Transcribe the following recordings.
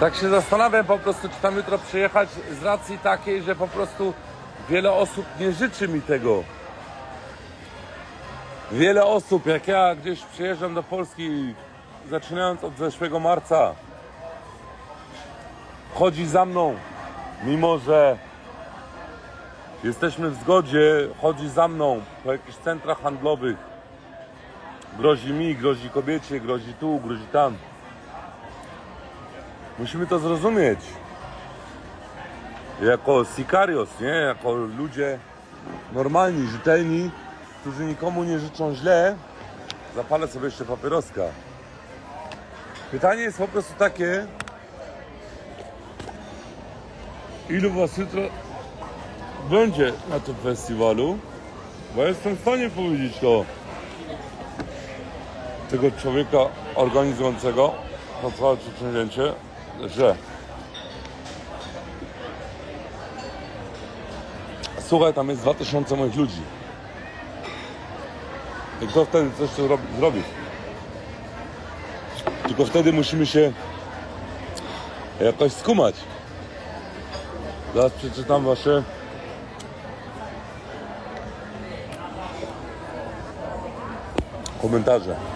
Tak się zastanawiam po prostu, czy tam jutro przyjechać z racji takiej, że po prostu wiele osób nie życzy mi tego. Wiele osób, jak ja gdzieś przyjeżdżam do Polski, zaczynając od zeszłego marca, chodzi za mną, mimo że jesteśmy w zgodzie, chodzi za mną po jakichś centrach handlowych. Grozi mi, grozi kobiecie, grozi tu, grozi tam. Musimy to zrozumieć. Jako sicarios, nie? Jako ludzie normalni, rzetelni, którzy nikomu nie życzą źle. Zapalę sobie jeszcze papieroska. Pytanie jest po prostu takie, ilu was jutro będzie na tym festiwalu? Bo jestem w stanie powiedzieć to tego człowieka organizującego to całe przedsięwzięcie, że słuchaj, tam jest 2000 moich ludzi. I kto wtedy coś tu robi, zrobi? Tylko wtedy musimy się jakoś skumać. Zaraz przeczytam wasze komentarze.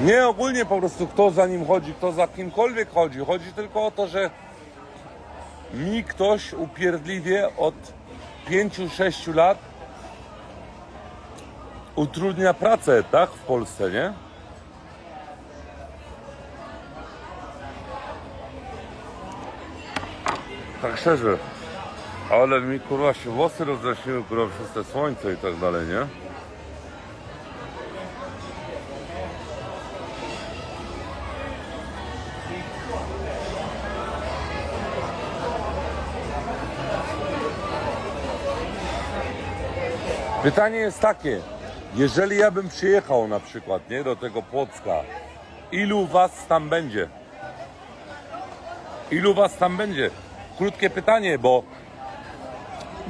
Nie, ogólnie po prostu kto za nim chodzi, kto za kimkolwiek chodzi. Chodzi tylko o to, że mi ktoś upierdliwie od 5-6 lat utrudnia pracę, tak? W Polsce, nie? Tak szczerze. Ale mi kurwa się włosy rozjaśniły kurwa przez te słońce i tak dalej, nie? Pytanie jest takie, jeżeli ja bym przyjechał na przykład, nie, do tego Płocka, ilu was tam będzie? Ilu was tam będzie? Krótkie pytanie, bo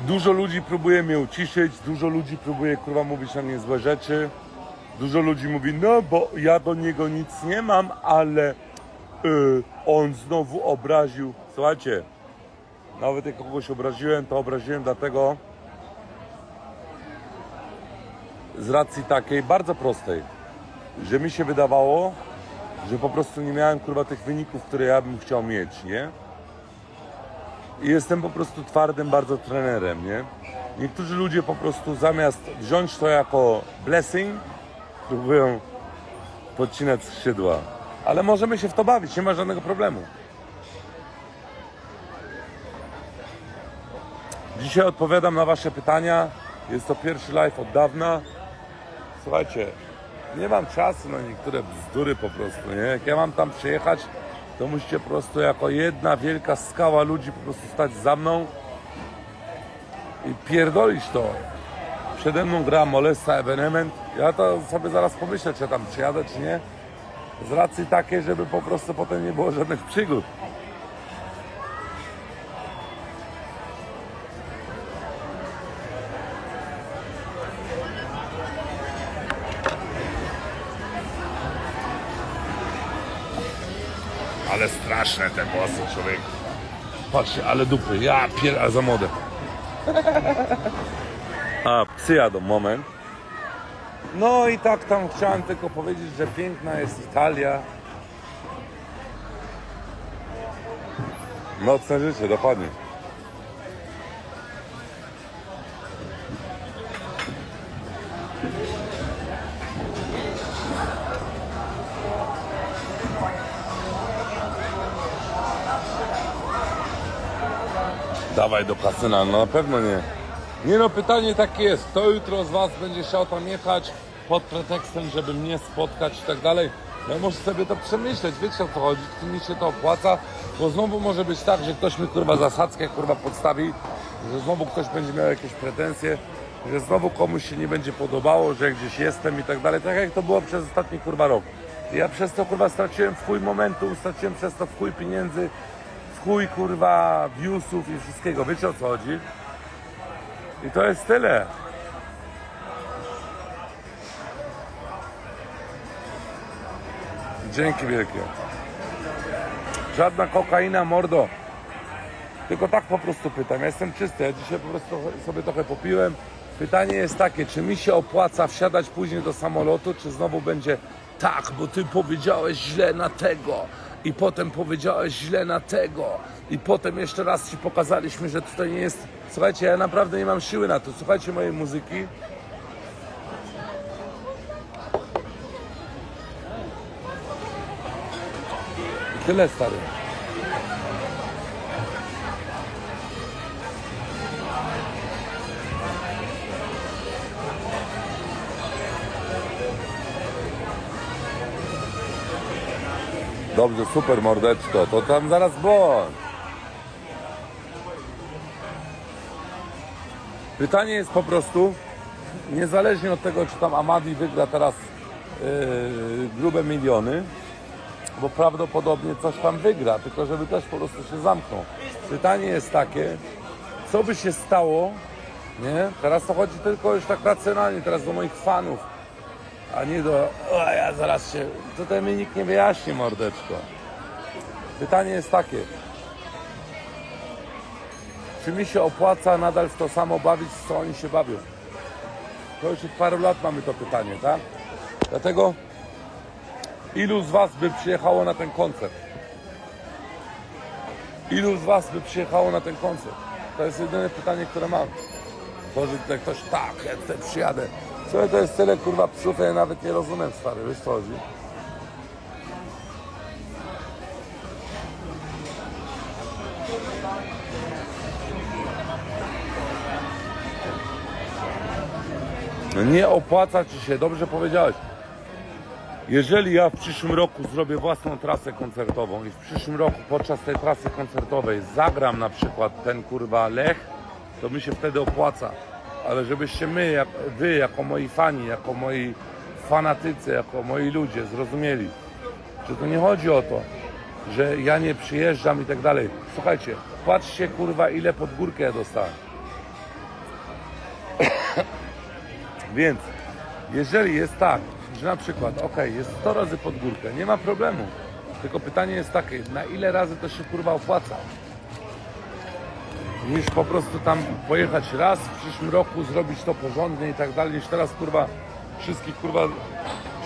dużo ludzi próbuje mnie uciszyć, dużo ludzi próbuje kurwa mówić na mnie złe rzeczy. Dużo ludzi mówi, no bo ja do niego nic nie mam, ale y, on znowu obraził. Słuchajcie, nawet jak kogoś obraziłem, to obraziłem dlatego z racji takiej bardzo prostej, że mi się wydawało, że po prostu nie miałem kurwa tych wyników, które ja bym chciał mieć, nie? I jestem po prostu twardym bardzo trenerem, nie? Niektórzy ludzie po prostu zamiast wziąć to jako blessing, próbują podcinać skrzydła. Ale możemy się w to bawić, nie ma żadnego problemu. Dzisiaj odpowiadam na Wasze pytania. Jest to pierwszy live od dawna. Słuchajcie, nie mam czasu na niektóre bzdury po prostu, nie? Jak ja mam tam przyjechać, to musicie po prostu jako jedna wielka skała ludzi po prostu stać za mną i pierdolić to. Przede mną gra Molesta Evenement. Ja to sobie zaraz pomyślę, czy ja tam przyjadę, czy nie. Z racji takiej, żeby po prostu potem nie było żadnych przygód. Ale straszne te włosy, człowiek. Patrzcie, ale dupy. Ja pier... za młode. A, psy jadą, moment. No i tak tam chciałem tylko powiedzieć, że piękna jest Italia. Nocne życie, dokładnie. Dawaj do kasyna, no na pewno nie. Nie no, pytanie takie jest, kto jutro z Was będzie chciał tam jechać pod pretekstem, żeby mnie spotkać i tak dalej. Ja muszę sobie to przemyśleć, wiecie o co chodzi, czy mi się to opłaca, bo znowu może być tak, że ktoś mi kurwa zasadzkę kurwa podstawi, że znowu ktoś będzie miał jakieś pretensje, że znowu komuś się nie będzie podobało, że gdzieś jestem i tak dalej, tak jak to było przez ostatni kurwa rok. Ja przez to kurwa straciłem w chuj momentu, straciłem przez to w chuj pieniędzy, chuj kurwa viewsów i wszystkiego, wiecie o co chodzi? I to jest tyle. Dzięki wielkie. Żadna kokaina, mordo. Tylko tak po prostu pytam. Ja jestem czysty. Ja dzisiaj po prostu sobie trochę popiłem. Pytanie jest takie, czy mi się opłaca wsiadać później do samolotu, czy znowu będzie tak, bo ty powiedziałeś źle na tego i potem powiedziałeś źle na tego i potem jeszcze raz ci pokazaliśmy, że tutaj nie jest... Słuchajcie, ja naprawdę nie mam siły na to. Słuchajcie mojej muzyki. I Tyle stary. Dobrze, super mordeczko, to tam zaraz bądź. Pytanie jest po prostu, niezależnie od tego, czy tam Amadi wygra teraz yy, grube miliony, bo prawdopodobnie coś tam wygra, tylko żeby też po prostu się zamknął. Pytanie jest takie, co by się stało, nie? Teraz to chodzi tylko już tak racjonalnie, teraz do moich fanów, a nie do, o ja zaraz się, tutaj mi nikt nie wyjaśni, mordeczko. Pytanie jest takie, czy mi się opłaca nadal w to samo bawić, co oni się bawią? To już od paru lat mamy to pytanie, tak? Dlatego ilu z Was by przyjechało na ten koncert? Ilu z Was by przyjechało na ten koncert? To jest jedyne pytanie, które mam. To, że tutaj ktoś tak, ja tutaj przyjadę. Co to jest tyle kurwa psów, ja nawet nie rozumiem stary, wiesz co chodzi? No Nie opłaca Ci się, dobrze powiedziałeś. Jeżeli ja w przyszłym roku zrobię własną trasę koncertową i w przyszłym roku podczas tej trasy koncertowej zagram na przykład ten kurwa Lech, to mi się wtedy opłaca. Ale żebyście my, jak, wy jako moi fani, jako moi fanatycy, jako moi ludzie zrozumieli, że to nie chodzi o to, że ja nie przyjeżdżam i tak dalej. Słuchajcie, patrzcie kurwa ile pod górkę ja dostałem. Więc jeżeli jest tak, że na przykład, ok, jest 100 razy pod górkę, nie ma problemu. Tylko pytanie jest takie, na ile razy to się kurwa opłaca? Niż po prostu tam pojechać raz w przyszłym roku, zrobić to porządnie i tak dalej, niż teraz kurwa wszystkich kurwa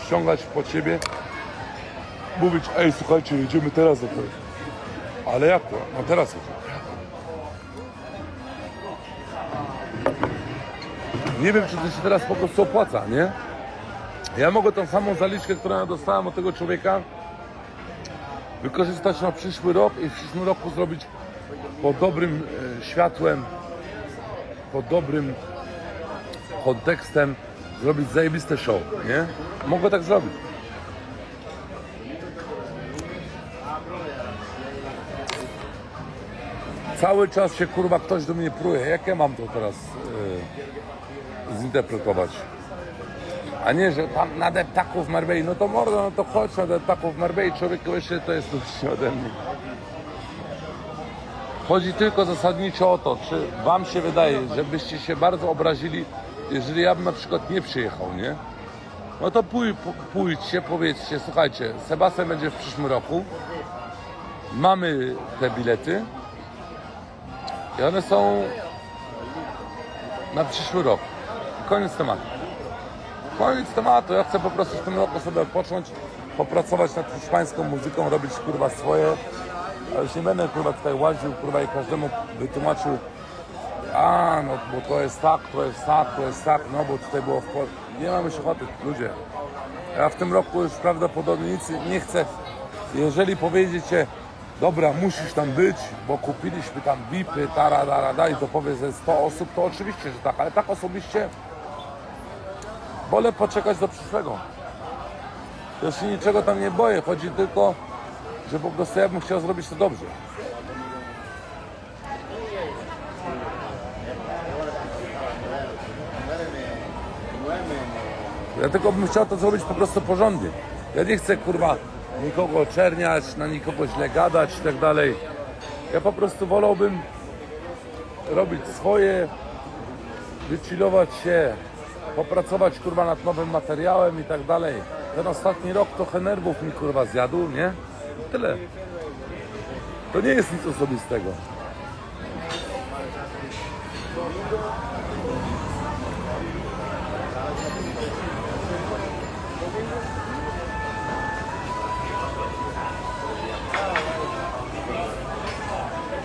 ściągać po ciebie. Mówić, ej słuchajcie, jedziemy teraz do kogoś. Ale jak to? No teraz jedziemy. Nie wiem, czy to się teraz po prostu opłaca, nie? Ja mogę tą samą zaliczkę, którą ja dostałem od tego człowieka, wykorzystać na przyszły rok i w przyszłym roku zrobić pod dobrym e, światłem, pod dobrym kontekstem, zrobić zajebiste show, nie? Mogę tak zrobić. Cały czas się kurwa ktoś do mnie pruje. Jak ja mam to teraz e, zinterpretować? A nie, że tam na deptaku Marbei, no to mordo, no to chodź na deptaku w Marbei, człowieku jeszcze to jest dłuższy ode mnie. Chodzi tylko zasadniczo o to, czy wam się wydaje, żebyście się bardzo obrazili, jeżeli ja bym na przykład nie przyjechał, nie? No to pój, pójdźcie, powiedzcie, słuchajcie, Sebastian będzie w przyszłym roku, mamy te bilety i one są na przyszły rok. Koniec tematu. Koniec tematu. Ja chcę po prostu w tym roku sobie odpocząć, popracować nad hiszpańską muzyką, robić kurwa swoje. Ale już nie będę kurwa tutaj łaził kurwa i każdemu wytłumaczył a no bo to jest tak, to jest tak, to jest tak, no bo tutaj było w Pol- Nie mamy się ochoty, ludzie. Ja w tym roku już prawdopodobnie nic nie chcę. Jeżeli powiedziecie, dobra, musisz tam być, bo kupiliśmy tam VIP-y, tara, tara, da, i to powie, że 100 osób, to oczywiście, że tak, ale tak osobiście wolę poczekać do przyszłego. Ja się niczego tam nie boję, chodzi tylko, że po prostu ja bym chciał zrobić to dobrze. Ja tylko bym chciał to zrobić po prostu porządnie. Ja nie chcę kurwa nikogo oczerniać, na nikogo źle gadać i tak dalej. Ja po prostu wolałbym robić swoje, wychillować się, popracować kurwa nad nowym materiałem i tak dalej. ten ostatni rok trochę nerwów mi kurwa zjadł, nie? Tyle. To nie jest nic osobistego.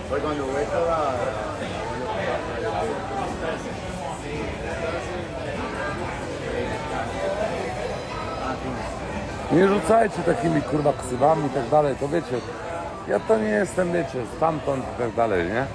Voy cuando ves la... Nie rzucajcie takimi kurwa ksywami i tak dalej, to wiecie. Ja to nie jestem, wiecie, stamtąd i tak dalej, nie?